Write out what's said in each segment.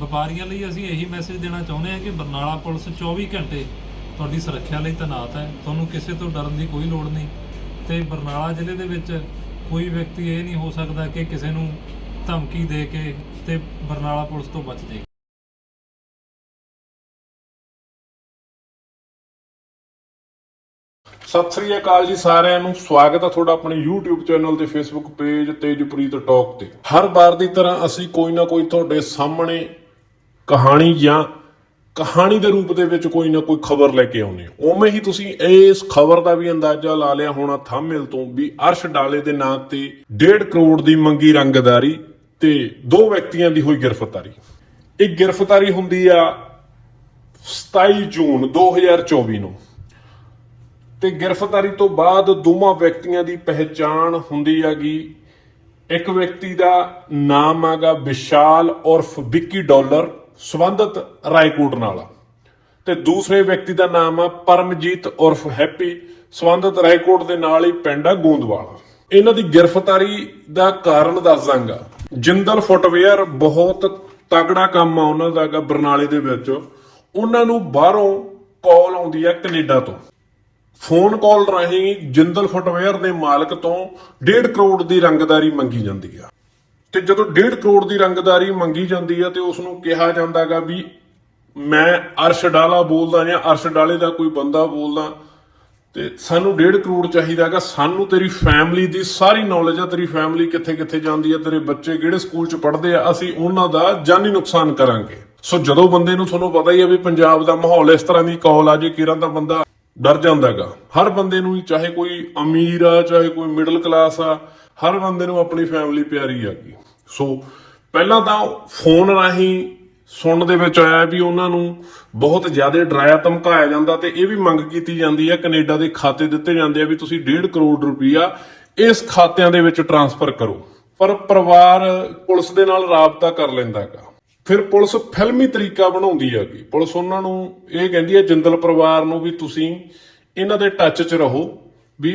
ਵਪਾਰੀਆਂ ਲਈ ਅਸੀਂ ਇਹੀ ਮੈਸੇਜ ਦੇਣਾ ਚਾਹੁੰਦੇ ਹਾਂ ਕਿ ਬਰਨਾਲਾ ਪੁਲਿਸ 24 ਘੰਟੇ ਤੁਹਾਡੀ ਸੁਰੱਖਿਆ ਲਈ ਤੈਨਾਤ ਹੈ। ਤੁਹਾਨੂੰ ਕਿਸੇ ਤੋਂ ਡਰਨ ਦੀ ਕੋਈ ਲੋੜ ਨਹੀਂ। ਤੇ ਬਰਨਾਲਾ ਜ਼ਿਲ੍ਹੇ ਦੇ ਵਿੱਚ ਕੋਈ ਵਿਅਕਤੀ ਇਹ ਨਹੀਂ ਹੋ ਸਕਦਾ ਕਿ ਕਿਸੇ ਨੂੰ ਧਮਕੀ ਦੇ ਕੇ ਤੇ ਬਰਨਾਲਾ ਪੁਲਿਸ ਤੋਂ ਬਚ ਜਾਏ ਸਤਿ ਸ੍ਰੀ ਅਕਾਲ ਜੀ ਸਾਰਿਆਂ ਨੂੰ। ਸਵਾਗਤ ਹੈ ਤੁਹਾਡਾ ਆਪਣੇ YouTube ਚੈਨਲ ਤੇ Facebook ਪੇਜ ਤੇਜਪ੍ਰੀਤ ਟਾਕ ਤੇ। ਹਰ ਵਾਰ ਦੀ ਤਰ੍ਹਾਂ ਅਸੀਂ ਕੋਈ ਨਾ ਕੋਈ ਤੁਹਾਡੇ ਸਾਹਮਣੇ ਕਹਾਣੀ ਜਾਂ ਕਹਾਣੀ ਦੇ ਰੂਪ ਦੇ ਵਿੱਚ ਕੋਈ ਨਾ ਕੋਈ ਖਬਰ ਲੈ ਕੇ ਆਉਂਦੇ ਉਵੇਂ ਹੀ ਤੁਸੀਂ ਇਸ ਖਬਰ ਦਾ ਵੀ ਅੰਦਾਜ਼ਾ ਲਾ ਲਿਆ ਹੋਣਾ ਥੰਬਨੇਲ ਤੋਂ ਵੀ ਅਰਸ਼ ਡਾਲੇ ਦੇ ਨਾਂ ਤੇ 1.5 ਕਰੋੜ ਦੀ ਮੰਗੀ ਰੰਗਦਾਰੀ ਤੇ ਦੋ ਵਿਅਕਤੀਆਂ ਦੀ ਹੋਈ ਗ੍ਰਿਫਤਾਰੀ। ਇਹ ਗ੍ਰਿਫਤਾਰੀ ਹੁੰਦੀ ਆ 27 ਜੂਨ 2024 ਨੂੰ। ਤੇ ਗ੍ਰਿਫਤਾਰੀ ਤੋਂ ਬਾਅਦ ਦੋਵਾਂ ਵਿਅਕਤੀਆਂ ਦੀ ਪਹਿਚਾਣ ਹੁੰਦੀ ਹੈਗੀ। ਇੱਕ ਵਿਅਕਤੀ ਦਾ ਨਾਮ ਹੈਗਾ ਵਿਸ਼ਾਲ ਉਰਫ ਵਿੱਕੀ ਡਾਲਰ ਸਬੰਧਤ ਰਾਏਕੋਟ ਨਾਲ। ਤੇ ਦੂਸਰੇ ਵਿਅਕਤੀ ਦਾ ਨਾਮ ਆ ਪਰਮਜੀਤ ਉਰਫ ਹੈਪੀ, ਸਬੰਧਤ ਰਾਏਕੋਟ ਦੇ ਨਾਲ ਹੀ ਪਿੰਡ ਆ ਗੋਂਦਵਾਲ। ਇਹਨਾਂ ਦੀ ਗ੍ਰਿਫਤਾਰੀ ਦਾ ਕਾਰਨ ਦੱਸ ਦਾਂਗਾ। ਜਿੰਦਲ ਫੁੱਟਵੇਅਰ ਬਹੁਤ ਤਗੜਾ ਕੰਮ ਆ ਉਹਨਾਂ ਦਾ ਹੈਗਾ ਬਰਨਾਲੇ ਦੇ ਵਿੱਚ। ਉਹਨਾਂ ਨੂੰ ਬਾਹਰੋਂ ਕਾਲ ਆਉਂਦੀ ਆ ਕੈਨੇਡਾ ਤੋਂ। ਫੋਨ ਕਾਲ ਰਾਹੀਂ ਜਿੰਦਲ ਫੁੱਟਵੇਅਰ ਦੇ ਮਾਲਕ ਤੋਂ 1.5 ਕਰੋੜ ਦੀ ਰੰਗਦਾਰੀ ਮੰਗੀ ਜਾਂਦੀ ਆ। ਤੇ ਜਦੋਂ 1.5 ਕਰੋੜ ਦੀ ਰੰਗਦਾਰੀ ਮੰਗੀ ਜਾਂਦੀ ਆ ਤੇ ਉਸ ਨੂੰ ਕਿਹਾ ਜਾਂਦਾਗਾ ਵੀ ਮੈਂ ਅਰਸ਼ ਡਾਲਾ ਬੋਲਦਾ ਜਾਂ ਅਰਸ਼ ਡਾਲੇ ਦਾ ਕੋਈ ਬੰਦਾ ਬੋਲਦਾ, ਤੇ ਸਾਨੂੰ 1.5 ਕਰੋੜ ਚਾਹੀਦਾਗਾ, ਸਾਨੂੰ ਤੇਰੀ ਫੈਮਿਲੀ ਦੀ ਸਾਰੀ ਨੌਲੇਜ ਆ, ਤੇਰੀ ਫੈਮਿਲੀ ਕਿੱਥੇ ਕਿੱਥੇ ਜਾਂਦੀ ਆ, ਤੇਰੇ ਬੱਚੇ ਕਿਹੜੇ ਸਕੂਲ 'ਚ ਪੜ੍ਹਦੇ ਆ, ਅਸੀਂ ਉਹਨਾਂ ਦਾ ਜਾਨੀ ਨੁਕਸਾਨ ਕਰਾਂਗੇ। ਸੋ ਜਦੋਂ ਬੰਦੇ ਨੂੰ ਤੁਹਾਨੂੰ ਪਤਾ ਹੀ ਆ ਵੀ ਪੰਜਾਬ ਦਾ ਮਾਹੌਲ ਇਸ ਤਰ੍ਹਾਂ ਦੀ ਕਾਲ ਆ ਜੇ ਕਿਰਾਂ ਦਾ ਬੰਦਾ ਡਰ ਜਾਂਦਾਗਾ, ਹਰ ਬੰਦੇ ਨੂੰ ਚਾਹੇ ਕੋਈ ਅਮੀਰ ਆ, ਚਾਹੇ ਕੋਈ ਮਿਡਲ ਕਲਾਸ ਆ ਹਰ ਬੰਦੇ ਨੂੰ ਆਪਣੀ ਫੈਮਿਲੀ ਪਿਆਰੀ ਆਗੀ ਸੋ ਪਹਿਲਾਂ ਤਾਂ ਫੋਨ ਰਾਹੀਂ ਸੁਣਨ ਦੇ ਵਿੱਚ ਆਇਆ ਵੀ ਉਹਨਾਂ ਨੂੰ ਬਹੁਤ ਜ਼ਿਆਦਾ ਡਰਾਇਆ, ਧਮਕਾਇਆ ਜਾਂਦਾ ਤੇ ਇਹ ਵੀ ਮੰਗ ਕੀਤੀ ਜਾਂਦੀ ਹੈ ਕੈਨੇਡਾ ਦੇ ਖਾਤੇ ਦਿੱਤੇ ਜਾਂਦੇ ਆ ਵੀ ਤੁਸੀਂ 1.5 ਕਰੋੜ ਰੁਪਈਆ ਇਸ ਖਾਤਿਆਂ ਦੇ ਵਿੱਚ ਟਰਾਂਸਫਰ ਕਰੋ। ਪਰ ਪਰਿਵਾਰ ਪੁਲਿਸ ਦੇ ਨਾਲ ਰਾਬਤਾ ਕਰ ਲੈਂਦਾ ਹੈਗਾ ਫਿਰ ਪੁਲਿਸ ਫਿਲਮੀ ਤਰੀਕਾ ਬਣਾਉਂਦੀ ਹੈਗੀ ਪੁਲਿਸ ਉਹਨਾਂ ਨੂੰ ਇਹ ਕਹਿੰਦੀ ਹੈ ਜਿੰਦਲ ਪਰਿਵਾਰ ਨੂੰ ਵੀ ਤੁਸੀਂ ਇਹਨਾਂ ਦੇ ਟੱਚ 'ਚ ਰਹੋ ਵੀ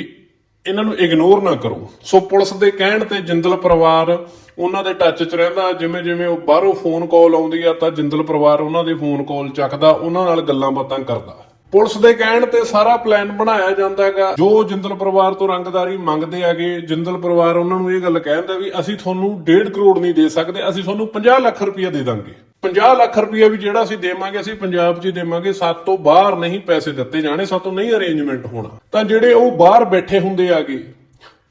ਇਹਨਾਂ ਨੂੰ ਇਗਨੋਰ ਨਾ ਕਰੋ। ਸੋ ਪੁਲਿਸ ਦੇ ਕਹਿਣ ਤੇ ਜਿੰਦਲ ਪਰਿਵਾਰ ਉਹਨਾਂ ਦੇ ਟੱਚ 'ਚ ਰਹਿੰਦਾ ਜਿਵੇਂ ਜਿਵੇਂ ਉਹ ਬਾਹਰੋਂ ਫੋਨ ਕਾਲ ਆਉਂਦੀ ਆ, ਤਾਂ ਜਿੰਦਲ ਪਰਿਵਾਰ ਉਹਨਾਂ ਦੇ ਫੋਨ ਕਾਲ ਚੱਕਦਾ, ਉਹਨਾਂ ਨਾਲ ਗੱਲਾਂ ਬਾਤਾਂ ਕਰਦਾ। ਪੁਲਿਸ ਦੇ ਕਹਿਣ ਤੇ ਸਾਰਾ ਪਲਾਨ ਬਣਾਇਆ ਜਾਂਦਾ ਹੈਗਾ। ਜੋ ਜਿੰਦਲ ਪਰਿਵਾਰ ਤੋਂ ਰੰਗਦਾਰੀ ਮੰਗਦੇ ਹੈਗੇ, ਜਿੰਦਲ ਪਰਿਵਾਰ ਉਹਨਾਂ ਨੂੰ ਇਹ ਗੱਲ ਕਹਿੰਦਾ ਵੀ ਅਸੀਂ ਤੁਹਾਨੂੰ 1.5 ਕਰੋੜ ਨਹੀਂ ਦੇ ਸਕਦੇ, ਅਸੀਂ ਤੁਹਾਨੂੰ 50 ਲੱਖ ਰੁਪਇਆ ਦੇ ਦਾਂਗੇ। 50 ਲੱਖ ਰੁਪਇਆ ਵੀ ਜਿਹੜਾ ਅਸੀਂ ਦੇਵਾਂਗੇ, ਅਸੀਂ ਪੰਜਾਬ 'ਚ ਦੇਵਾਂਗੇ। ਸਾਤ ਤੋਂ ਬਾਹਰ ਨਹੀਂ ਪੈਸੇ ਦਿੱਤੇ ਜਾਣੇ ਸਾਤੋਂ ਨਹੀਂ ਅਰੇਂਜਮੈਂਟ ਹੋਣਾ। ਤਾਂ ਜਿਹੜੇ ਉਹ ਬਾਹਰ ਬੈਠੇ ਹੁੰਦੇ ਆਗੇ,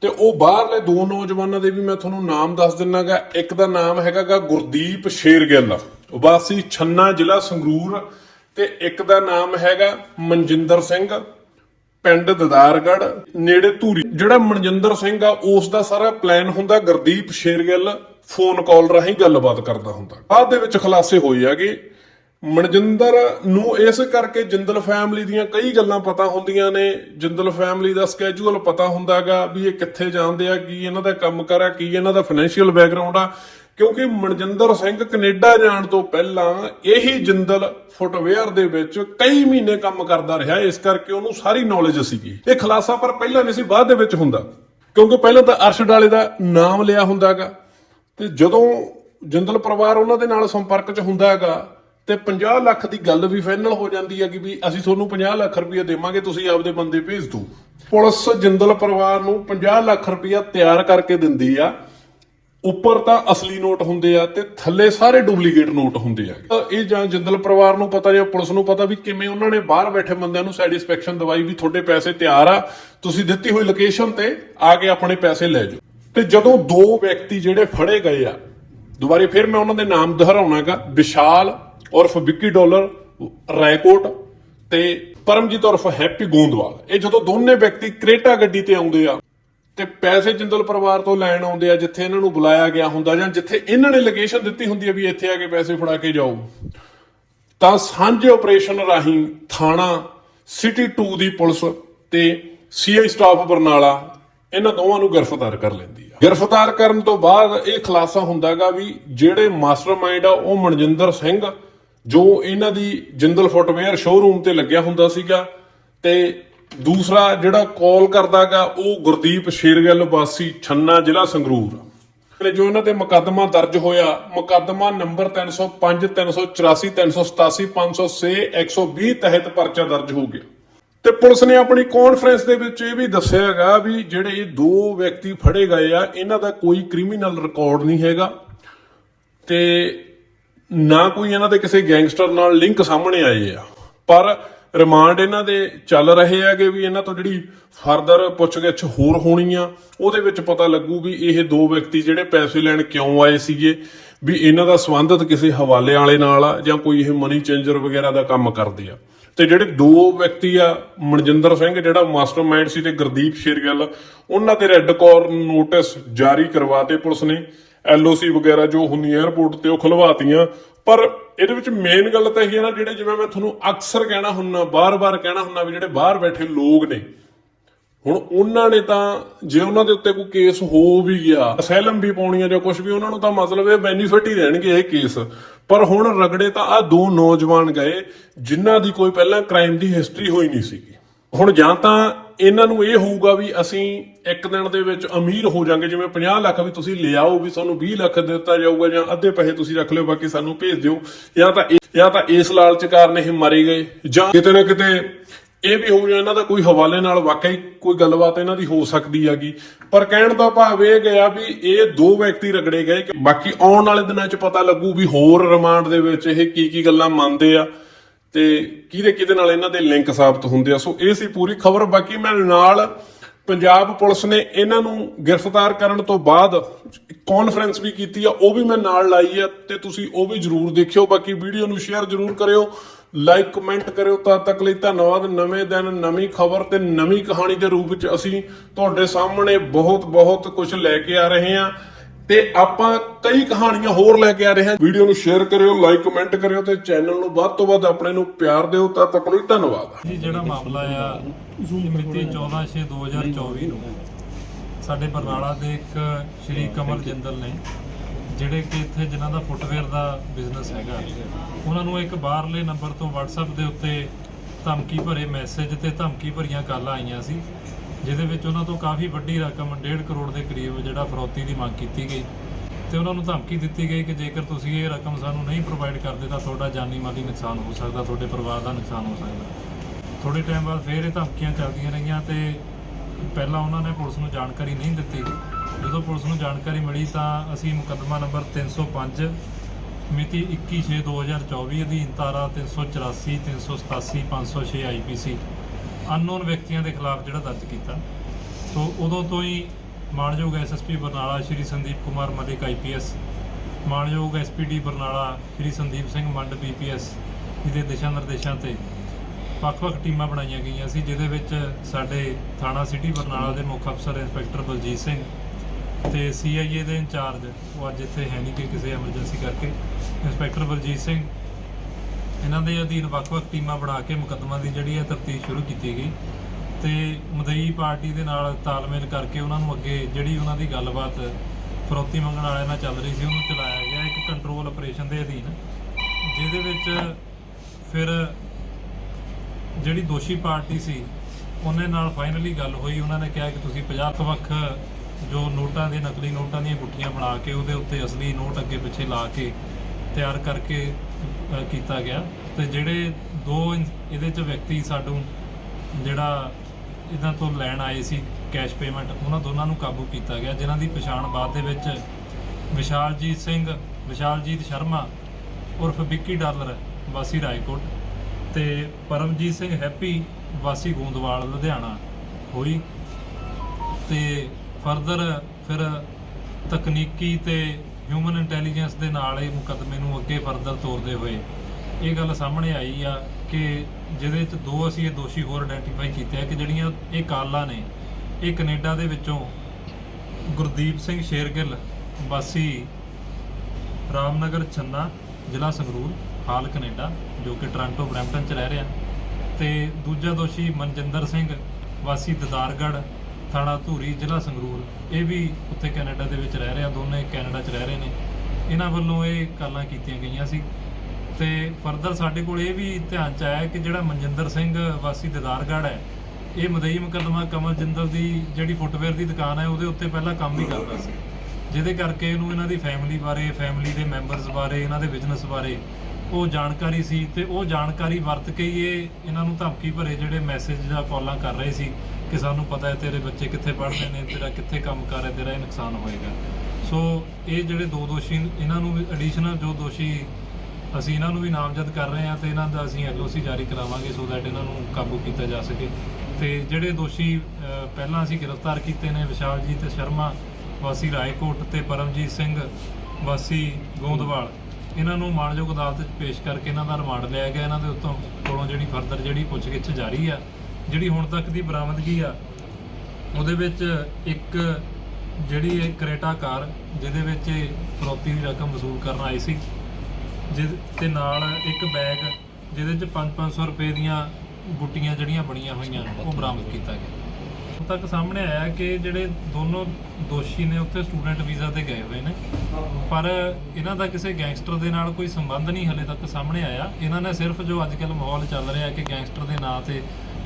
ਤੇ ਉਹ ਬਾਹਰਲੇ ਦੋ ਨੌਜਵਾਨਾਂ ਦੇ ਵੀ ਮੈਂ ਤੁਹਾਨੂੰ ਨਾਮ ਦੱਸ ਦਿੰਨਾਗਾ। ਇੱਕ ਦਾ ਨਾਮ ਹੈਗਾਗਾ ਗੁਰਦੀਪ ਸ਼ੇਰਗਿੱਲ। ਵਾਸੀ ਛੰਨਾ ਜ਼ਿਲ੍ਹਾ ਸੰਗਰੂਰ। ਤੇ ਇੱਕ ਦਾ ਨਾਮ ਹੈਗਾ ਮਨਜਿੰਦਰ ਸਿੰਘ, ਪਿੰਡ ਦਦਾਰਗੜ ਨੇੜੇ ਧੂਰੀ। ਜਿਹੜਾ ਮਨਜਿੰਦਰ ਸਿੰਘ ਆ, ਉਸ ਦਾ ਸਾਰਾ ਪਲਾਨ ਹੁੰਦਾ ਗੁਰਦੀਪ ਸ਼ੇਰਗਿੱਲ। ਫੋਨ ਕਾਲ ਰਾਹੀਂ ਗੱਲਬਾਤ ਕਰਦਾ ਹੁੰਦਾ। ਬਾਅਦ ਦੇ ਵਿੱਚ ਖੁਲਾਸੇ ਹੋਏ ਹੈਗੇ। ਮਨਜਿੰਦਰ ਨੂੰ ਇਸ ਕਰਕੇ ਜਿੰਦਲ ਫੈਮਿਲੀ ਦੀਆਂ ਕਈ ਗੱਲਾਂ ਪਤਾ ਹੁੰਦੀਆਂ ਨੇ। ਜਿੰਦਲ ਫੈਮਿਲੀ ਦਾ ਸਕੇਜੂਲ ਪਤਾ ਹੁੰਦਾਗਾ ਵੀ ਇਹ ਕਿੱਥੇ ਜਾਂਦੇ ਆ, ਕੀ ਇਹਨਾਂ ਦਾ ਕੰਮ ਕਰ ਆ, ਕੀ ਇਹਨਾਂ ਦਾ ਫਾਈਨੈਂਸ਼ੀਅਲ ਬੈਕਗ੍ਰਾਉਂਡ ਆ। ਕਿਉਂਕਿ ਮਨਜਿੰਦਰ ਸਿੰਘ ਕੈਨੇਡਾ ਜਾਣ ਤੋਂ ਪਹਿਲਾਂ ਇਹੀ ਜਿੰਦਲ ਫੁੱਟਵੇਅਰ ਦੇ ਵਿੱਚ ਕਈ ਮਹੀਨੇ ਕੰਮ ਕਰਦਾ ਰਿਹਾ। ਇਸ ਕਰਕੇ ਉਹਨੂੰ ਸਾਰੀ ਨੌਲੇਜ ਸੀਗੀ। ਇਹ ਖੁਲਾਸਾ ਪਰ ਪਹਿਲਾਂ ਨਹੀਂ ਸੀ, ਬਾਅਦ ਦੇ ਵਿੱਚ ਹੁੰਦਾ। ਕਿਉਂਕਿ ਪਹਿਲਾਂ ਤਾਂ ਅਰਸ਼ ਡਾਲੇ ਦਾ ਨਾਮ ਲਿਆ ਹੁੰਦਾਗਾ ਤੇ ਜਦੋਂ ਜਿੰਦਲ ਪਰਿਵਾਰ ਉਹਨਾਂ ਦੇ ਨਾਲ ਸੰਪਰਕ 'ਚ ਹੁੰਦਾ ਹੈਗਾ, ਤੇ 50 ਲੱਖ ਦੀ ਗੱਲ ਵੀ ਫਾਈਨਲ ਹੋ ਜਾਂਦੀ ਹੈ ਕਿ ਵੀ ਅਸੀਂ ਤੁਹਾਨੂੰ 50 ਲੱਖ ਰੁਪਏ ਦੇਵਾਂਗੇ, ਤੁਸੀਂ ਆਪਦੇ ਬੰਦੇ ਭੇਜ ਦਿਓ। ਪੁਲਿਸ ਜਿੰਦਲ ਪਰਿਵਾਰ ਨੂੰ 50 ਲੱਖ ਰੁਪਏ ਤਿਆਰ ਕਰਕੇ ਦਿੰਦੀ ਆ। ਉੱਪਰ ਤਾਂ ਅਸਲੀ ਨੋਟ ਹੁੰਦੇ ਆ ਤੇ ਥੱਲੇ ਸਾਰੇ ਡੁਪਲੀਕੇਟ ਨੋਟ ਹੁੰਦੇ ਆ। ਇਹ ਜਾਂ ਜਿੰਦਲ ਪਰਿਵਾਰ ਨੂੰ ਪਤਾ ਜਾਂ ਪੁਲਿਸ ਨੂੰ ਪਤਾ ਵੀ ਕਿਵੇਂ ਉਹਨਾਂ ਨੇ ਬਾਹਰ ਬੈਠੇ ਬੰਦਿਆਂ ਨੂੰ ਸੈਟੀਸਫੈਕਸ਼ਨ ਦਵਾਈ ਵੀ ਤੁਹਾਡੇ ਪੈਸੇ ਤਿਆਰ ਆ, ਤੁਸੀਂ ਦਿੱਤੀ ਹੋਈ ਲੋਕੇਸ਼ਨ ਤੇ ਆ ਕੇ ਆਪਣੇ ਪੈਸੇ ਲੈ ਜਾਓ। ਤੇ ਜਦੋਂ ਦੋ ਵਿਅਕਤੀ ਜਿਹੜੇ ਫੜੇ ਗਏ ਆ, ਦੁਬਾਰੇ ਫਿਰ ਮੈਂ ਉਹਨਾਂ ਦੇ ਨਾਮ ਦੁਹਰਾਉਣਾਗਾ, ਵਿਸ਼ਾਲ ਉਰਫ ਵਿੱਕੀ ਡਾਲਰ ਰਾਏਕੋਟ ਤੇ ਪਰਮਜੀਤ ਉਰਫ ਹੈਪੀ ਗੋਂਦਵਾਲ ਇਹ ਜਦੋਂ ਦੋਨੇ ਵਿਅਕਤੀ ਕ੍ਰੇਟਾ ਗੱਡੀ ਤੇ ਆਉਂਦੇ ਆ ਤੇ ਪੈਸੇ ਜਿੰਦਲ ਪਰਿਵਾਰ ਤੋਂ ਲੈਣ ਆਉਂਦੇ ਆ, ਜਿੱਥੇ ਇਹਨਾਂ ਨੂੰ ਬੁਲਾਇਆ ਗਿਆ ਹੁੰਦਾ ਜਾਂ ਜਿੱਥੇ ਇਹਨਾਂ ਨੇ ਲੋਕੇਸ਼ਨ ਦਿੱਤੀ ਹੁੰਦੀ ਹੈ ਵੀ ਇੱਥੇ ਆ ਕੇ ਪੈਸੇ ਫੜਾ ਕੇ ਜਾਓ, ਤਾਂ ਸਾਂਝੇ ਆਪਰੇਸ਼ਨ ਰਾਹੀਂ ਥਾਣਾ ਸਿਟੀ 2 ਦੀ ਪੁਲਿਸ ਤੇ ਸੀਆਈ ਸਟਾਫ ਬਰਨਾਲਾ, ਇਹਨਾਂ ਦੋਵਾਂ ਨੂੰ ਗ੍ਰਿਫਤਾਰ ਕਰ ਲੈਂਦੀ ਗ੍ਰਿਫਤਾਰ ਕਰਨ ਤੋਂ ਬਾਅਦ ਇਹ ਖੁਲਾਸਾ ਹੁੰਦਾਗਾ ਵੀ ਜਿਹੜੇ ਮਾਸਟਰਮਾਈਂਡ ਆ ਉਹ ਮਨਜਿੰਦਰ ਸਿੰਘ, ਜੋ ਇਹਨਾਂ ਦੀ ਜਿੰਦਲ ਫੁੱਟਵੇਅਰ ਸ਼ੋਰੂਮ ਤੇ ਲੱਗਿਆ ਹੁੰਦਾ ਸੀਗਾ, ਤੇ ਦੂਸਰਾ ਜਿਹੜਾ ਕਾਲ ਕਰਦਾਗਾ ਉਹ ਗੁਰਦੀਪ ਸ਼ੇਰਗਿੱਲ ਵਾਸੀ ਛੰਨਾ ਜ਼ਿਲ੍ਹਾ ਸੰਗਰੂਰ। ਤੇ ਜੋ ਇਹਨਾਂ ਤੇ ਮੁਕੱਦਮਾ ਦਰਜ ਹੋਇਆ, ਮੁਕੱਦਮਾ ਨੰਬਰ 305 384 387 506 120 ਤਹਿਤ ਪਰਚਾ ਦਰਜ ਹੋ ਗਿਆ। ਤੇ ਪੁਲਿਸ ਨੇ ਆਪਣੀ ਕਾਨਫਰੰਸ ਦੇ ਵਿੱਚ ਇਹ ਵੀ ਦੱਸਿਆ ਹੈਗਾ ਵੀ ਜਿਹੜੇ ਇਹ ਦੋ ਵਿਅਕਤੀ ਫੜੇ ਗਏ ਆ, ਇਹਨਾਂ ਦਾ ਕੋਈ ਕ੍ਰਿਮੀਨਲ ਰਿਕਾਰਡ ਨਹੀਂ ਹੈਗਾ ਤੇ ਨਾ ਕੋਈ ਇਹਨਾਂ ਦੇ ਕਿਸੇ ਗੈਂਗਸਟਰ ਨਾਲ ਲਿੰਕ ਸਾਹਮਣੇ ਆਏ ਆ। ਪਰ ਰਿਮਾਂਡ ਇਹਨਾਂ ਦੇ ਚੱਲ ਰਹੇ ਹੈਗੇ ਵੀ ਇਹਨਾਂ ਤੋਂ ਜਿਹੜੀ ਫਰਦਰ ਪੁੱਛਗਿੱਛ ਹੋਰ ਹੋਣੀ ਆ, ਉਹਦੇ ਵਿੱਚ ਪਤਾ ਲੱਗੂ ਵੀ ਇਹ ਦੋ ਵਿਅਕਤੀ ਜਿਹੜੇ ਪੈਸੇ ਲੈਣ ਕਿਉਂ ਆਏ ਸੀਗੇ, ਵੀ ਇਹਨਾਂ ਦਾ ਸੰਬੰਧਤ ਕਿਸੇ ਹਵਾਲੇ ਵਾਲੇ ਨਾਲ ਆ ਜਾਂ ਕੋਈ ਇਹ ਮਨੀ ਚੇਂਜਰ ਵਗੈਰਾ ਦਾ ਕੰਮ ਕਰਦੇ ਆ। ਤੇ ਜਿਹੜੇ ਦੋ ਵਿਅਕਤੀ ਆ, ਮਨਜਿੰਦਰ ਸਿੰਘ, ਜਿਹੜਾ ਮਾਸਟਰਮਾਈਂਡ ਸੀ ਤੇ ਗੁਰਦੀਪ ਸ਼ੇਰਗਿੱਲ, ਉਹਨਾਂ ਤੇ ਰੈੱਡ ਕਾਰਨਰ ਨੋਟਿਸ ਜਾਰੀ ਕਰਵਾਤੇ ਪੁਲਿਸ ਨੇ। ਐਲਓਸੀ ਵਗੈਰਾ ਜੋ ਹੁੰਦੀ 에ਅਰਪੋਰਟ ਤੇ ਉਹ ਖਲਵਾਤੀਆਂ। ਪਰ ਇਹਦੇ ਵਿੱਚ ਮੇਨ ਗੱਲ ਤਾਂ ਇਹ ਹੈ ਨਾ, ਜਿਹੜੇ ਜਿਵੇਂ ਮੈਂ ਤੁਹਾਨੂੰ ਅਕਸਰ ਕਹਿਣਾ ਹੁੰਨਾ ਬਾਰ-ਬਾਰ ਕਹਿਣਾ ਹੁੰਨਾ ਵੀ ਜਿਹੜੇ ਬਾਹਰ ਬੈਠੇ ਲੋਕ ਨੇ ਹੁਣ ਉਹਨਾਂ ਨੇ ਤਾਂ, ਜੇ ਉਹਨਾਂ ਦੇ ਉੱਤੇ ਕੋਈ ਕੇਸ ਹੋ ਵੀ ਗਿਆ, ਅਸੈਲਮ ਵੀ ਪਾਉਣੀ ਆ ਜਾਂ ਕੁਝ ਵੀ, ਉਹਨਾਂ ਨੂੰ ਤਾਂ ਮਤਲਬ ਇਹ ਬੈਨੀਫਿਟ ਹੀ ਰਹਿਣਗੇ ਇਹ ਕੇਸ। ਪਰ ਹੁਣ ਰਗੜੇ ਤਾਂ ਆ ਦੋ ਨੌਜਵਾਨ ਗਏ, ਜਿਨ੍ਹਾਂ ਦੀ ਕੋਈ ਪਹਿਲਾਂ ਕ੍ਰਾਈਮ ਦੀ ਹਿਸਟਰੀ ਹੋਈ ਨਹੀਂ ਸੀਗੀ। ਹੁਣ ਜਾਂ ਤਾਂ ਇਹਨਾਂ ਨੂੰ ਇਹ ਹੋਊਗਾ ਵੀ ਅਸੀਂ ਇੱਕ ਦਿਨ ਦੇ ਵਿੱਚ ਅਮੀਰ ਹੋ ਜਾਾਂਗੇ, ਜਿਵੇਂ 50 ਲੱਖ ਵੀ ਤੁਸੀਂ ਲਿਆਓ, ਵੀ ਤੁਹਾਨੂੰ 20 ਲੱਖ ਦਿੱਤਾ ਜਾਊਗਾ ਜਾਂ ਅੱਧੇ ਪੈਸੇ ਤੁਸੀਂ ਰੱਖ ਲਿਓ, ਬਾਕੀ ਸਾਨੂੰ ਭੇਜ ਦਿਓ। ਜਾਂ ਤਾਂ ਇਹ- ਜਾਂ ਤਾਂ ਇਸ ਲਾਲਚ ਕਾਰਨ ਇਹ ਮਾਰੇ ਗਏ। ਜਾਂ ਕਿਤੇ ਨਾ ਕਿਤੇ ਇਹ ਵੀ ਹੋ ਇਹਨਾਂ ਦਾ ਕੋਈ ਹਵਾਲੇ ਨਾਲ ਵਾਕਈ ਕੋਈ ਗੱਲਬਾਤ ਇਹਨਾਂ ਦੀ ਹੋ ਸਕਦੀ ਹੈਗੀ। ਪਰ ਕਹਿਣ ਦਾ ਭਾਵ ਇਹ ਗਿਆ ਵੀ ਇਹ ਦੋ ਵਿਅਕਤੀ ਰਗੜੇ ਗਏ ਕਿ ਬਾਕੀ ਆਉਣ ਵਾਲੇ ਦਿਨਾਂ 'ਚ ਪਤਾ ਲੱਗੂ ਵੀ ਹੋਰ ਰਿਮਾਂਡ ਦੇ ਵਿੱਚ ਇਹ ਕੀ ਕੀ ਗੱਲਾਂ ਮੰਨਦੇ ਆ ਤੇ ਕਿਹਦੇ ਕਿਹਦੇ ਨਾਲ ਇਹਨਾਂ ਦੇ ਲਿੰਕ ਸਾਬਤ ਹੁੰਦੇ ਆ। ਸੋ ਇਹ ਸੀ ਪੂਰੀ ਖਬਰ। ਬਾਕੀ ਮੈਂ ਨਾਲ ਪੰਜਾਬ ਪੁਲਿਸ ਨੇ ਇਹਨਾਂ ਨੂੰ ਗ੍ਰਿਫਤਾਰ ਕਰਨ ਤੋਂ ਬਾਅਦ ਕਾਨਫਰੰਸ ਵੀ ਕੀਤੀ ਆ। ਉਹ ਵੀ ਮੈਂ ਨਾਲ ਲਾਈ ਆ ਤੇ ਤੁਸੀਂ ਉਹ ਵੀ ਜਰੂਰ ਦੇਖਿਓ। ਬਾਕੀ ਵੀਡੀਓ ਨੂੰ ਸ਼ੇਅਰ ਜਰੂਰ ਕਰਿਓ। ਲਾਈਕ ਕਮੈਂਟ ਕਰਿਓ ਤਦ ਤੱਕ ਲਈ ਧੰਨਵਾਦ। ਨਵੇਂ ਦਿਨ, ਨਵੀਂ ਖਬਰ ਤੇ ਨਵੀਂ ਕਹਾਣੀ ਦੇ ਰੂਪ ਵਿੱਚ ਅਸੀਂ ਤੁਹਾਡੇ ਸਾਹਮਣੇ ਬਹੁਤ ਬਹੁਤ ਕੁਝ ਲੈ ਕੇ ਆ ਰਹੇ ਹਾਂ। ਤੇ ਆਪਾਂ ਕਈ ਕਹਾਣੀਆਂ ਹੋਰ ਲੈ ਕੇ ਆ ਰਹੇ ਹਾਂ। ਵੀਡੀਓ ਨੂੰ ਸ਼ੇਅਰ ਕਰਿਓ ਲਾਈਕ ਕਮੈਂਟ ਕਰਿਓ ਤੇ ਚੈਨਲ ਨੂੰ ਵੱਧ ਤੋਂ ਵੱਧ ਆਪਣੇ ਨੂੰ ਪਿਆਰ ਦਿਓ ਤਦ ਤੱਕ ਲਈ ਧੰਨਵਾਦ। ਜੀ, ਜਿਹੜਾ ਮਾਮਲਾ ਆ ਇਹ ਮਿਤੀ 14/6/2024 ਨੂੰ ਸਾਡੇ ਬਰਨਾਲਾ ਦੇ ਇੱਕ ਸ਼੍ਰੀ ਕਮਲ ਜਿੰਦਲ ਨੇ ਜਿਹੜੇ ਕਿ ਇੱਥੇ ਜਿਨ੍ਹਾਂ ਦਾ ਫੁੱਟਵੇਅਰ ਦਾ ਬਿਜ਼ਨਸ ਹੈਗਾ, ਉਹਨਾਂ ਨੂੰ ਇੱਕ ਬਾਹਰਲੇ ਨੰਬਰ ਤੋਂ WhatsApp ਦੇ ਉੱਤੇ ਧਮਕੀ ਭਰੇ ਮੈਸੇਜ ਤੇ ਧਮਕੀ ਭਰੀਆਂ ਕਾਲਾਂ ਆਈਆਂ ਸੀ, ਜਿਹਦੇ ਵਿੱਚ ਉਹਨਾਂ ਤੋਂ ਕਾਫੀ ਵੱਡੀ ਰਕਮ 1.5 ਕਰੋੜ ਦੇ ਕਰੀਬ ਜਿਹੜਾ ਫਰੋਤੀ ਦੀ ਮੰਗ ਕੀਤੀ ਗਈ ਤੇ ਉਹਨਾਂ ਨੂੰ ਧਮਕੀ ਦਿੱਤੀ ਗਈ ਕਿ ਜੇਕਰ ਤੁਸੀਂ ਇਹ ਰਕਮ ਸਾਨੂੰ ਨਹੀਂ ਪ੍ਰੋਵਾਈਡ ਕਰਦੇ ਤਾਂ ਤੁਹਾਡਾ ਜਾਨੀ ਮਾਲੀ ਨੁਕਸਾਨ ਹੋ ਸਕਦਾ, ਤੁਹਾਡੇ ਪਰਿਵਾਰ ਦਾ ਨੁਕਸਾਨ ਹੋ ਸਕਦਾ। ਥੋੜੇ ਟਾਈਮ ਬਾਅਦ ਫੇਰ ਇਹ ਧਮਕੀਆਂ ਚੱਲਦੀਆਂ ਰਹੀਆਂ ਤੇ ਪਹਿਲਾਂ ਉਹਨਾਂ ਨੇ ਪੁਲਿਸ ਨੂੰ ਜਾਣਕਾਰੀ ਨਹੀਂ ਦਿੱਤੀ। ਜਦੋਂ ਪੁਲਿਸ ਨੂੰ ਜਾਣਕਾਰੀ ਮਿਲੀ ਤਾਂ ਅਸੀਂ ਮੁਕੱਦਮਾ ਨੰਬਰ 305 ਮਿਤੀ 21/6/2024 ਅਧੀਨ ਧਾਰਾ 384 387 506 ਆਈਪੀਸੀ ਅਨਨੋਨ ਵਿਅਕਤੀਆਂ ਦੇ ਖਿਲਾਫ ਜਿਹੜਾ ਦਰਜ ਕੀਤਾ। ਸੋ ਉਦੋਂ ਤੋਂ ਹੀ ਮਾਨਯੋਗ ਐਸਐਸਪੀ ਬਰਨਾਲਾ ਸ਼੍ਰੀ ਸੰਦੀਪ ਕੁਮਾਰ ਮਲਿਕ ਆਈਪੀਐਸ ਮਾਨਯੋਗ ਐਸਪੀਡੀ ਬਰਨਾਲਾ ਸ਼੍ਰੀ ਸੰਦੀਪ ਸਿੰਘ ਮੰਡ ਪੀਪੀਐਸ ਇਹਦੇ ਦਿਸ਼ਾ ਨਿਰਦੇਸ਼ਾਂ ਤੇ ਵੱਖ-ਵੱਖ ਟੀਮਾਂ ਬਣਾਈਆਂ ਗਈਆਂ ਸੀ, ਜਿਹਦੇ ਵਿੱਚ ਸਾਡੇ ਥਾਣਾ ਸਿਟੀ ਬਰਨਾਲਾ ਦੇ ਮੁੱਖ ਅਫਸਰ ਇੰਸਪੈਕਟਰ ਬਲਜੀਤ ਸਿੰਘ ਤੇ ਸੀਆਈਏ ਦੇ ਇੰਚਾਰਜ, ਉਹ ਅੱਜ ਇੱਥੇ ਹੈ ਨਹੀਂ ਕਿ ਕਿਸੇ ਐਮਰਜੈਂਸੀ ਕਰਕੇ। ਇੰਸਪੈਕਟਰ ਬਲਜੀਤ ਸਿੰਘ, ਇਹਨਾਂ ਦੇ ਅਧੀਨ ਵੱਖ-ਵੱਖ ਟੀਮਾਂ ਬਣਾ ਕੇ ਮੁਕੱਦਮਾ ਦੀ ਜਿਹੜੀ ਹੈ ਤਫਤੀਸ਼ ਸ਼ੁਰੂ ਕੀਤੀ ਗਈ। ਤੇ ਮਦਈ ਪਾਰਟੀ ਦੇ ਨਾਲ ਤਾਲਮੇਲ ਕਰਕੇ ਉਹਨਾਂ ਨੂੰ ਅੱਗੇ ਜਿਹੜੀ ਉਹਨਾਂ ਦੀ ਗੱਲਬਾਤ ਫਰੋਤੀ ਮੰਗਣ ਵਾਲਿਆਂ ਨਾਲ ਚੱਲ ਰਹੀ ਸੀ, ਉਹਨੂੰ ਚਲਾਇਆ ਗਿਆ ਇੱਕ ਕੰਟਰੋਲ ਆਪਰੇਸ਼ਨ ਦੇ ਅਧੀਨ। ਜਿਹਦੇ ਵਿੱਚ ਫਿਰ ਜਿਹੜੀ ਦੋਸ਼ੀ ਪਾਰਟੀ ਸੀ, ਉਹਨੇ ਨਾਲ ਫਾਈਨਲੀ ਗੱਲ ਹੋਈ, ਉਹਨਾਂ ਨੇ ਕਿਹਾ ਕਿ ਤੁਸੀਂ 50 ਵੱਖ ਜੋ ਨੋਟਾਂ ਦੇ, ਨਕਲੀ ਨੋਟਾਂ ਦੀਆਂ ਗੁੱਠੀਆਂ ਬਣਾ ਕੇ ਉਹਦੇ ਉੱਤੇ ਅਸਲੀ ਨੋਟ ਅੱਗੇ ਪਿੱਛੇ ਲਾ ਕੇ ਤਿਆਰ ਕਰਕੇ ਕੀਤਾ ਗਿਆ। ਤੇ ਜਿਹੜੇ ਦੋ ਇਨ- ਇਹਦੇ ਚ ਵਿਅਕਤੀ ਸਾਨੂੰ ਜਿਹੜਾ ਇਹਨਾਂ ਤੋਂ ਲੈਣ ਆਏ ਸੀ ਕੈਸ਼ ਪੇਮੈਂਟ, ਉਹਨਾਂ ਦੋਨਾਂ ਨੂੰ ਕਾਬੂ ਕੀਤਾ ਗਿਆ, ਜਿਨ੍ਹਾਂ ਦੀ ਪਛਾਣ ਬਾਅਦ ਦੇ ਵਿੱਚ ਵਿਸ਼ਾਲਜੀਤ ਸਿੰਘ, ਵਿਸ਼ਾਲਜੀਤ ਸ਼ਰਮਾ ਉਰਫ ਵਿੱਕੀ ਡਾਲਰ, ਵਾਸੀ ਰਾਏਕੋਟ ਤੇ ਪਰਮਜੀਤ ਸਿੰਘ ਹੈਪੀ, ਵਾਸੀ ਗੋਂਦਵਾਲ, ਲੁਧਿਆਣਾ ਹੋਈ। ਤੇ ਫਰਦਰ ਫਿਰ ਤਕਨੀਕੀ ਤੇ ਹਿਊਮਨ ਇੰਟੈਲੀਜੈਂਸ ਦੇ ਨਾਲ ਇਹ ਮੁਕੱਦਮੇ ਨੂੰ ਅੱਗੇ ਫਰਦਰ ਤੋਰਦੇ ਹੋਏ ਇਹ ਗੱਲ ਸਾਹਮਣੇ ਆਈ ਆ ਕਿ ਜਿਹਦੇ ਵਿੱਚ ਦੋ ਅਸੀਂ ਇਹ ਦੋਸ਼ੀ ਹੋਰ ਆਇਡੈਂਟੀਫਾਈ ਕੀਤੇ ਆ ਕਿ ਜਿਹੜੀਆਂ ਇਹ ਕਾਲਾਂ ਨੇ, ਇਹ ਕੈਨੇਡਾ ਦੇ ਵਿੱਚੋਂ ਗੁਰਦੀਪ ਸਿੰਘ ਸ਼ੇਰਗਿੱਲ, ਵਾਸੀ ਰਾਮਨਗਰ ਛੰਨਾ, ਜ਼ਿਲ੍ਹਾ ਸੰਗਰੂਰ, ਹਾਲ ਕੈਨੇਡਾ, ਜੋ ਕਿ ਟੋਰਾਂਟੋ, ਬਰੈਂਪਟਨ ਚ ਰਹਿ ਰਿਹਾ। ਤੇ ਦੂਜਾ ਦੋਸ਼ੀ ਮਨਜਿੰਦਰ ਸਿੰਘ, ਵਾਸੀ ਦਦਾਰਗੜ੍ਹ ਥਾਣਾ ਧੂਰੀ, ਜ਼ਿਲ੍ਹਾ ਸੰਗਰੂਰ, ਇਹ ਵੀ ਉੱਥੇ ਕੈਨੇਡਾ ਦੇ ਵਿੱਚ ਰਹਿ ਰਿਹਾ ਦੋਨੇ ਕੈਨੇਡਾ 'ਚ ਰਹਿ ਰਹੇ ਨੇ। ਇਹਨਾਂ ਵੱਲੋਂ ਇਹ ਕਾਲਾਂ ਕੀਤੀਆਂ ਗਈਆਂ ਸੀ। ਤੇ ਫਰਦਰ ਸਾਡੇ ਕੋਲ ਇਹ ਵੀ ਧਿਆਨ 'ਚ ਆਇਆ ਕਿ ਜਿਹੜਾ ਮਨਜਿੰਦਰ ਸਿੰਘ ਵਾਸੀ ਦਦਾਰਗੜ੍ਹ ਹੈ, ਇਹ ਮਦਈ ਮੁਕੱਦਮਾ ਕਮਲ ਜਿੰਦਲ ਦੀ ਜਿਹੜੀ ਫੁੱਟਵੇਅਰ ਦੀ ਦੁਕਾਨ ਹੈ, ਉਹਦੇ ਉੱਤੇ ਪਹਿਲਾਂ ਕੰਮ ਵੀ ਕਰਦਾ ਸੀ। ਜਿਹਦੇ ਕਰਕੇ ਇਹਨੂੰ ਇਹਨਾਂ ਦੀ ਫੈਮਿਲੀ ਬਾਰੇ, ਫੈਮਿਲੀ ਦੇ ਮੈਂਬਰਸ ਬਾਰੇ, ਇਹਨਾਂ ਦੇ ਬਿਜ਼ਨਸ ਬਾਰੇ ਉਹ ਜਾਣਕਾਰੀ ਸੀ। ਤੇ ਉਹ ਜਾਣਕਾਰੀ ਵਰਤ ਕੇ ਹੀ ਇਹ ਇਹਨਾਂ ਨੂੰ ਧਮਕੀ ਭਰੇ ਜਿਹੜੇ ਮੈਸੇਜ ਜਾਂ ਕਾਲਾਂ ਕਰ ਰਹੇ ਸੀ। ਕਿ ਸਾਨੂੰ ਪਤਾ ਹੈ ਤੇਰੇ ਬੱਚੇ ਕਿੱਥੇ ਪੜ੍ਹਦੇ ਨੇ, ਤੇਰਾ ਕਿੱਥੇ ਕੰਮ ਕਰ ਹੈ ਤੇਰਾ ਇਹ ਨੁਕਸਾਨ ਹੋਏਗਾ। ਸੋ ਇਹ ਜਿਹੜੇ ਦੋ ਦੋਸ਼ੀ ਇਹਨਾਂ ਨੂੰ ਵੀ ਐਡੀਸ਼ਨਲ ਜੋ ਦੋਸ਼ੀ ਅਸੀਂ ਇਹਨਾਂ ਨੂੰ ਵੀ ਨਾਮਜ਼ਦ ਕਰ ਰਹੇ ਹਾਂ ਤੇ ਇਹਨਾਂ ਦਾ ਅਸੀਂ ਐਲਓਸੀ ਜਾਰੀ ਕਰਾਵਾਂਗੇ ਸੋ ਦੈਟ ਇਹਨਾਂ ਨੂੰ ਕਾਬੂ ਕੀਤਾ ਜਾ ਸਕੇ। ਤੇ ਜਿਹੜੇ ਦੋਸ਼ੀ ਪਹਿਲਾਂ ਅਸੀਂ ਗ੍ਰਿਫਤਾਰ ਕੀਤੇ ਨੇ, ਵਿਸ਼ਾਲ ਜੀ ਵਿਸ਼ਾਲਜੀਤ ਸ਼ਰਮਾ, ਵਾਸੀ ਰਾਏਕੋਟ ਤੇ ਪਰਮਜੀਤ ਸਿੰਘ, ਵਾਸੀ ਗੋਂਦਵਾਲ, ਇਹਨਾਂ ਨੂੰ ਮਾਣਯੋਗ ਅਦਾਲਤ 'ਚ ਪੇਸ਼ ਕਰਕੇ ਇਹਨਾਂ ਦਾ ਰਿਮਾਂਡ ਲਿਆ ਗਿਆ। ਇਹਨਾਂ ਦੇ ਉੱਤੋਂ ਕੋਲੋਂ ਜਿਹੜੀ ਫਰਦਰ ਜਿਹੜੀ ਪੁੱਛਗਿੱਛ ਜਾਰੀ ਆ ਜਿਹੜੀ ਹੁਣ ਤੱਕ ਦੀ ਬਰਾਮਦਗੀ ਆ, ਉਹਦੇ ਵਿੱਚ ਇੱਕ ਜਿਹੜੀ ਇਹ ਕਰੇਟਾ ਕਾਰ, ਜਿਹਦੇ ਵਿੱਚ ਇਹ ਫਰੋਤੀ ਦੀ ਰਕਮ ਵਸੂਲ ਕਰਨ ਆਈ ਸੀ, ਜਿਹ, ਤੇ ਨਾਲ ਇੱਕ ਬੈਗ ਜਿਹਦੇ ਚ 5-500 ਰੁਪਏ ਦੀਆਂ ਬੁੱਟੀਆਂ ਜਿਹੜੀਆਂ ਬਣੀਆਂ ਹੋਈਆਂ, ਉਹ ਬਰਾਮਦ ਕੀਤਾ ਗਿਆ। ਹੁਣ ਤੱਕ ਸਾਹਮਣੇ ਆਇਆ ਕਿ ਜਿਹੜੇ ਦੋਨੋਂ ਦੋਸ਼ੀ ਨੇ ਉੱਥੇ ਸਟੂਡੈਂਟ ਵੀਜ਼ਾ ਤੇ ਗਏ ਹੋਏ ਨੇ, ਪਰ ਇਹਨਾਂ ਦਾ ਕਿਸੇ ਗੈਂਗਸਟਰ ਦੇ ਨਾਲ ਕੋਈ ਸੰਬੰਧ ਨਹੀਂ ਹਲੇ ਤੱਕ ਸਾਹਮਣੇ ਆਇਆ। ਇਹਨਾਂ ਨੇ ਸਿਰਫ ਜੋ ਅੱਜਕੱਲ ਮਾਹੌਲ ਚੱਲ ਰਿਹਾ ਕਿ ਗੈਂਗਸਟਰ ਦੇ ਨਾਂ ਤੇ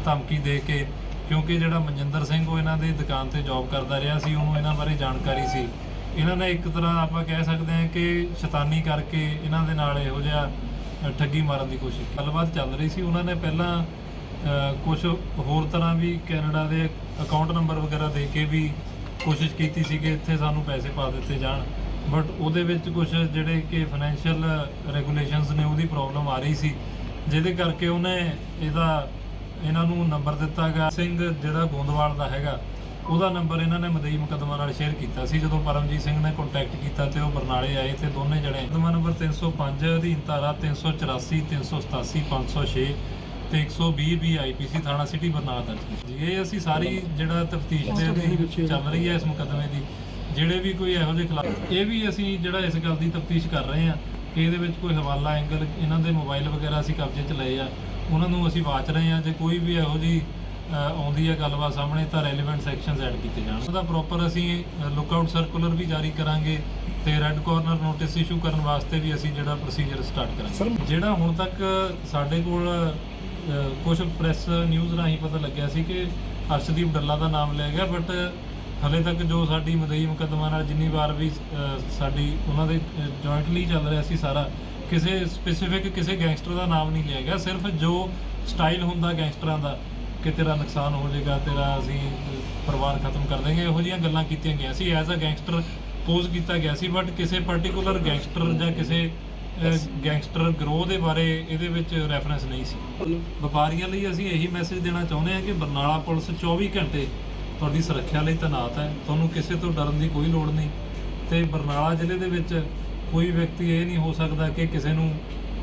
ਧਮਕੀ ਦੇ ਕੇ, ਕਿਉਂਕਿ ਜਿਹੜਾ ਮਨਜਿੰਦਰ ਸਿੰਘ ਉਹ ਇਹਨਾਂ ਦੇ ਦੁਕਾਨ ਤੇ ਜੌਬ ਕਰਦਾ ਰਿਹਾ ਸੀ, ਉਹਨੂੰ ਇਹਨਾਂ ਬਾਰੇ ਜਾਣਕਾਰੀ ਸੀ। ਇਹਨਾਂ ਨੇ ਇੱਕ ਤਰ੍ਹਾਂ ਆਪਾਂ ਕਹਿ ਸਕਦੇ ਹਾਂ ਕਿ ਸ਼ੈਤਾਨੀ ਕਰਕੇ ਇਹਨਾਂ ਦੇ ਨਾਲ ਇਹੋ ਜਿਹਾ ਠੱਗੀ ਮਾਰਨ ਦੀ ਕੋਸ਼ਿਸ਼ ਗੱਲਬਾਤ ਚੱਲ ਰਹੀ ਸੀ। ਉਹਨਾਂ ਨੇ ਪਹਿਲਾਂ ਕੁਝ ਹੋਰ ਤਰ੍ਹਾਂ ਵੀ ਕੈਨੇਡਾ ਦੇ ਅਕਾਊਂਟ ਨੰਬਰ ਵਗੈਰਾ ਦੇ ਕੇ ਵੀ ਕੋਸ਼ਿਸ਼ ਕੀਤੀ ਸੀ ਕਿ ਇੱਥੇ ਸਾਨੂੰ ਪੈਸੇ ਪਾ ਦਿੱਤੇ ਜਾਣ। ਬਟ ਉਹਦੇ ਵਿੱਚ ਕੁਝ ਜਿਹੜੇ ਕਿ ਫਾਈਨੈਂਸ਼ੀਅਲ ਰੈਗੂਲੇਸ਼ਨਸ ਨੇ, ਉਹਦੀ ਪ੍ਰੋਬਲਮ ਆ ਰਹੀ ਸੀ। ਜਿਹਦੇ ਕਰਕੇ ਉਹਨੇ ਇਹਦਾ ਇਹਨਾਂ ਨੂੰ ਨੰਬਰ ਦਿੱਤਾ ਗਿਆ। ਸਿੰਘ ਜਿਹੜਾ ਗੋਂਦਵਾਲ ਦਾ ਹੈਗਾ ਉਹਦਾ ਨੰਬਰ ਇਹਨਾਂ ਨੇ ਮਦਈ ਮੁਕੱਦਮਾ ਨਾਲ ਸ਼ੇਅਰ ਕੀਤਾ ਸੀ। ਜਦੋਂ ਪਰਮਜੀਤ ਸਿੰਘ ਨੇ ਕੰਟੈਕਟ ਕੀਤਾ ਤੇ ਉਹ ਬਰਨਾਲੇ ਆਏ ਤੇ ਦੋਨੇ ਜਣੇ ਮੁਕੱਦਮਾ ਨੰਬਰ 305 ਅਧੀਨ ਧਾਰਾ 384 387 506 ਤੇ 120 ਵੀ ਆਈਪੀਸੀ ਥਾਣਾ ਸਿਟੀ ਬਰਨਾਲਾ ਦਰਜ ਕੀਤੀ ਇਹ ਅਸੀਂ ਸਾਰੀ ਜਿਹੜਾ ਤਫਤੀਸ਼ ਦੇ ਅਧੀਨ ਚੱਲ ਰਹੀ ਹੈ ਇਸ ਮੁਕੱਦਮੇ ਦੀ। ਜਿਹੜੇ ਵੀ ਕੋਈ ਇਹੋ ਜਿਹੇ ਖਿਲਾਫ ਇਹ ਵੀ ਅਸੀਂ ਜਿਹੜਾ ਇਸ ਗੱਲ ਦੀ ਤਫਤੀਸ਼ ਕਰ ਰਹੇ ਹਾਂ ਕਿ ਇਹਦੇ ਵਿੱਚ ਕੋਈ ਹਵਾਲਾ ਐਂਗਲ ਇਹਨਾਂ ਦੇ ਮੋਬਾਈਲ ਵਗੈਰਾ ਅਸੀਂ ਕਬਜ਼ੇ 'ਚ ਲਏ ਆ। ਉਹਨਾਂ ਨੂੰ ਅਸੀਂ ਵਾਚ ਰਹੇ ਹਾਂ ਜੇ ਕੋਈ ਵੀ ਇਹੋ ਅ, ਆਉਂਦੀ ਹੈ ਗੱਲਬਾਤ ਸਾਹਮਣੇ ਤਾਂ ਰੈਲੇਵੈਂਟ ਸੈਕਸ਼ਨਸ ਐਡ ਕੀਤੇ ਜਾਣ। ਉਹਦਾ ਪ੍ਰੋਪਰ ਅਸੀਂ ਲੁੱਕਆਊਟ ਸਰਕੂਲਰ ਵੀ ਜਾਰੀ ਕਰਾਂਗੇ ਤੇ ਰੈੱਡ ਕਾਰਨਰ ਨੋਟਿਸ ਇਸ਼ੂ ਕਰਨ ਵਾਸਤੇ ਵੀ ਅਸੀਂ ਜਿਹੜਾ ਪ੍ਰੋਸੀਜਰ ਸਟਾਰਟ ਕਰਾਂਗੇ। ਜਿਹੜਾ ਹੁਣ ਤੱਕ ਸਾਡੇ ਕੋਲ ਕੁਝ ਪ੍ਰੈਸ ਨਿਊਜ਼ ਰਾਹੀਂ ਪਤਾ ਲੱਗਿਆ ਸੀ ਕਿ ਅਰਸ਼ਦੀਪ ਡੱਲਾ ਦਾ ਨਾਮ ਲਿਆ ਗਿਆ ਬਟ ਹਲੇ ਤੱਕ ਜੋ ਸਾਡੀ ਮਦਈ ਮੁਕੱਦਮਾ ਨਾਲ ਜਿੰਨੀ ਵਾਰ ਵੀ ਸਾਡੀ ਉਹਨਾਂ ਦੇ ਜੁਆਇੰਟਲੀ ਚੱਲ ਰਿਹਾ ਸੀ ਸਾਰਾ ਕਿਸੇ ਸਪੈਸੀਫਿਕ ਕਿਸੇ ਗੈਂਗਸਟਰ ਦਾ ਨਾਮ ਨਹੀਂ ਲਿਆ ਗਿਆ ਸਿਰਫ ਜੋ ਸਟਾਈਲ ਹੁੰਦਾ ਗੈਂਗਸਟਰਾਂ ਦਾ, ਕਿ ਤੇਰਾ ਨੁਕਸਾਨ ਹੋ ਜਾਏਗਾ, ਤੇਰਾ ਅਸੀਂ ਪਰਿਵਾਰ ਖਤਮ ਕਰ ਦੇਂਗੇ ਇਹੋ ਜਿਹੀਆਂ ਗੱਲਾਂ ਕੀਤੀਆਂ ਗਈਆਂ ਸੀ ਐਜ਼ ਅ ਗੈਂਗਸਟਰ ਪੋਜ਼ ਕੀਤਾ ਗਿਆ ਸੀ ਬਟ ਕਿਸੇ ਪਾਰਟਿਕੂਲਰ ਗੈਂਗਸਟਰ ਜਾਂ ਕਿਸੇ ਗੈਂਗਸਟਰ ਗਰੋਹ ਦੇ ਬਾਰੇ ਇਹਦੇ ਵਿੱਚ ਰੈਫਰੈਂਸ ਨਹੀਂ ਸੀ। ਵਪਾਰੀਆਂ ਲਈ ਅਸੀਂ ਇਹੀ ਮੈਸੇਜ ਦੇਣਾ ਚਾਹੁੰਦੇ ਹਾਂ ਕਿ ਬਰਨਾਲਾ ਪੁਲਿਸ 24 ਘੰਟੇ ਤੁਹਾਡੀ ਸੁਰੱਖਿਆ ਲਈ ਤੈਨਾਤ ਹੈ, ਤੁਹਾਨੂੰ ਕਿਸੇ ਤੋਂ ਡਰਨ ਦੀ ਕੋਈ ਲੋੜ ਨਹੀਂ। ਤੇ ਬਰਨਾਲਾ ਜ਼ਿਲ੍ਹੇ ਦੇ ਵਿੱਚ ਕੋਈ ਵਿਅਕਤੀ ਇਹ ਨਹੀਂ ਹੋ ਸਕਦਾ ਕਿ ਕਿਸੇ ਨੂੰ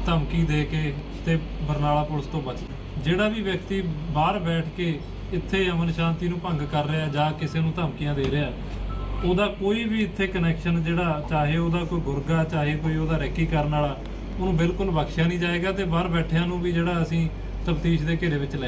ਧਮਕੀ ਦੇ ਕੇ ਤੇ ਬਰਨਾਲਾ ਪੁਲਿਸ ਤੋਂ ਬਚ। ਜਿਹੜਾ ਵੀ ਵਿਅਕਤੀ ਬਾਹਰ ਬੈਠ ਕੇ ਇੱਥੇ ਅਮਨ ਸ਼ਾਂਤੀ ਨੂੰ ਭੰਗ ਕਰ ਰਿਹਾ ਜਾਂ ਕਿਸੇ ਨੂੰ ਧਮਕੀਆਂ ਦੇ ਰਿਹਾ, ਉਹਦਾ ਕੋਈ ਵੀ ਇੱਥੇ ਕਨੈਕਸ਼ਨ ਜਿਹੜਾ, ਚਾਹੇ ਉਹਦਾ ਕੋਈ ਗੁਰਗਾ, ਚਾਹੇ ਕੋਈ ਉਹਦਾ ਰੈਕੀ ਕਰਨ ਵਾਲਾ, ਉਹਨੂੰ ਬਿਲਕੁਲ ਬਖਸ਼ਿਆ ਨਹੀਂ ਜਾਏਗਾ ਤੇ ਬਾਹਰ ਬੈਠਿਆਂ ਨੂੰ ਵੀ ਜਿਹੜਾ ਅਸੀਂ ਤਫਤੀਸ਼ ਦੇ ਘੇਰੇ ਵਿੱਚ ਲੈ